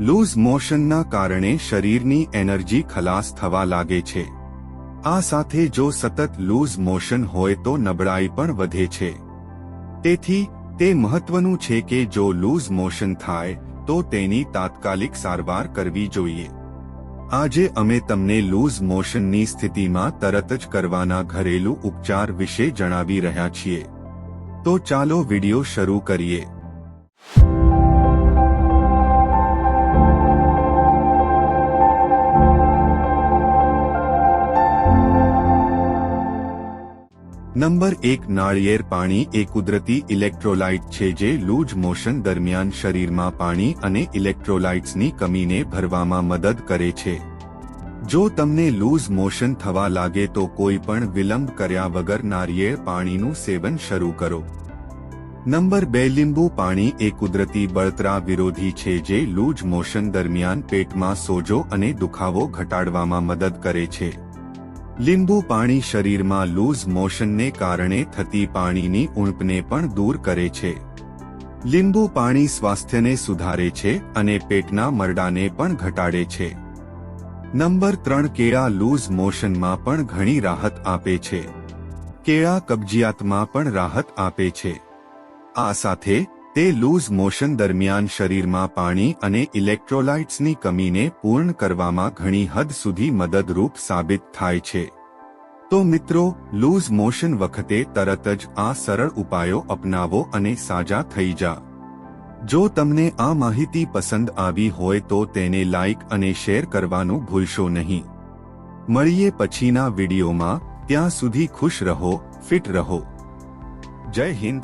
Loose મોશનના કારણે શરીરની energy ખલાસ થવા લાગે છે. આ સાથે જો સતત લૂઝ મોશન હોય તો નબળાઈ પણ વધે છે. તેથી, તે મહત્વનું છે કે જો લૂઝ મોશન થાય, તો તેની તાત્કાલિક સારવાર કરવી જોઈએ. આજે અમે તમને લૂઝ મોશનની સ્થિતિમાં તરત જ કરવાના ઘરેલું ઉપચાર વિશે જણાવી રહ્યા છીએ. તો ચાલો વિડિયો શરૂ કરીએ. નંબર એક નાળિયેર પાણી એ કુદરતી ઇલેક્ટ્રોલાઇટ છે જે લૂઝ મોશન દરમિયાન શરીરમાં પાણી અને ઇલેક્ટ્રોલાઇટ્સની કમીને ભરવામાં મદદ કરે છે. જો તમને લૂઝ મોશન થવા લાગે તો કોઈ પણ વિલંબ કર્યા વગર નારિયેળ પાણીનું સેવન શરૂ કરો. નંબર બે લીંબુ પાણી એ કુદરતી બળતરા વિરોધી છે જે લૂઝ મોશન દરમિયાન પેટમાં સોજો અને દુખાવો ઘટાડવામાં મદદ કરે છે. લીંબુ પાણી શરીરમાં લૂઝ મોશનને કારણે થતી પાણીની ઉણપને પણ દૂર કરે છે. લીંબુ પાણી સ્વાસ્થ્યને સુધારે છે અને પેટના મરડાને પણ ઘટાડે છે. નંબર ત્રણ, કેળા લૂઝ મોશનમાં પણ ઘણી રાહત આપે છે. કેળા કબજિયાતમાં પણ રાહત આપે છે. આ સાથે તે લૂઝ મોશન દરમિયાન શરીરમાં પાણી અને ઇલેક્ટ્રોલાઇટ્સની કમીને પૂર્ણ કરવામાં ઘણી હદ સુધી મદદરૂપ સાબિત થાય છે. તો મિત્રો, લૂઝ મોશન વખતે તરત જ આ સરળ ઉપાયો અપનાવો અને સાજા થઈ જા. જો તમને આ માહિતી પસંદ આવી હોય તો તેને લાઇક અને શેર કરવાનું ભૂલશો નહીં. મળીએ પછીના વિડીયોમાં. ત્યાં સુધી ખુશ રહો, ફિટ રહો. જય હિન્દ.